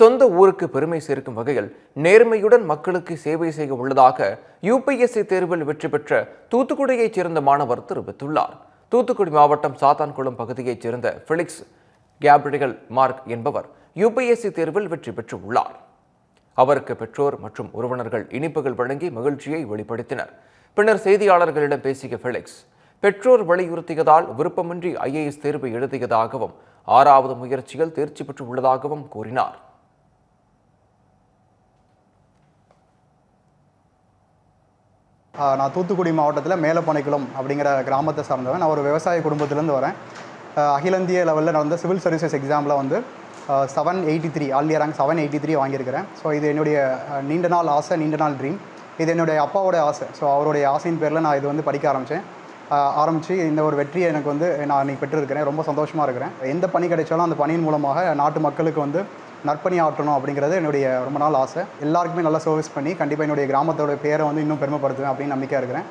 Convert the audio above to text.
சொந்த ஊருக்கு பெருமை சேர்க்கும் வகையில் நேர்மையுடன் மக்களுக்கு சேவை செய்ய உள்ளதாக யுபிஎஸ்சி தேர்வில் வெற்றி பெற்ற தூத்துக்குடியைச் சேர்ந்த மாணவர் தெரிவித்துள்ளார். தூத்துக்குடி மாவட்டம் சாத்தான்குளம் பகுதியைச் சேர்ந்த பிலிக்ஸ் கேப்ரியல் மார்க் என்பவர் யுபிஎஸ்சி தேர்வில் வெற்றி பெற்றுள்ளார். அவருக்கு பெற்றோர் மற்றும் உறவினர்கள் இனிப்புகள் வழங்கி மகிழ்ச்சியை வெளிப்படுத்தினர். பின்னர் செய்தியாளர்களிடம் பேசிய ஃபெலிக்ஸ் பெற்றோர் வலியுறுத்தியதால் விருப்பமின்றி ஐஏஎஸ் தேர்வு எழுதியதாகவும் ஆறாவது முயற்சியில் தேர்ச்சி பெற்று உள்ளதாகவும் கூறினார். நான் தூத்துக்குடி மாவட்டத்தில் மேலப்பனைக்குளம் அப்படிங்கிற கிராமத்தை சார்ந்தவன். நான் ஒரு விவசாய குடும்பத்திலேருந்து வரேன். அகிலந்திய லெவலில் நடந்த சிவில் சர்வீசஸ் எக்ஸாமில் வந்து செவன் எயிட்டி த்ரீ ஆல் இயர் ரேங்க் செவன் எயிட்டி த்ரீ வாங்கியிருக்கிறேன். ஸோ இது என்னுடைய நீண்ட நாள் ஆசை நீண்ட நாள் ட்ரீம் இது என்னுடைய அப்பாவோட ஆசை. ஸோ அவருடைய ஆசையின் பேரில் நான் இது வந்து படிக்க ஆரம்பித்தேன் ஆரம்பித்து இந்த ஒரு வெற்றியை எனக்கு வந்து நான் இன்றைக்கி பெற்றிருக்கிறேன். ரொம்ப சந்தோஷமாக இருக்கிறேன். எந்த பணி கிடைச்சாலும் அந்த பணியின் மூலமாக நாட்டு மக்களுக்கு வந்து நற்பணி ஆற்றணும் அப்படிங்கிறது என்னுடைய ரொம்ப நாள் ஆசை. எல்லாருக்குமே நல்லா சர்வீஸ் பண்ணி கண்டிப்பாக என்னுடைய கிராமத்தோட பேரை வந்து இன்னும் பெருமைப்படுத்துவேன் அப்படின்னு நம்பிக்கையாக இருக்கிறேன்.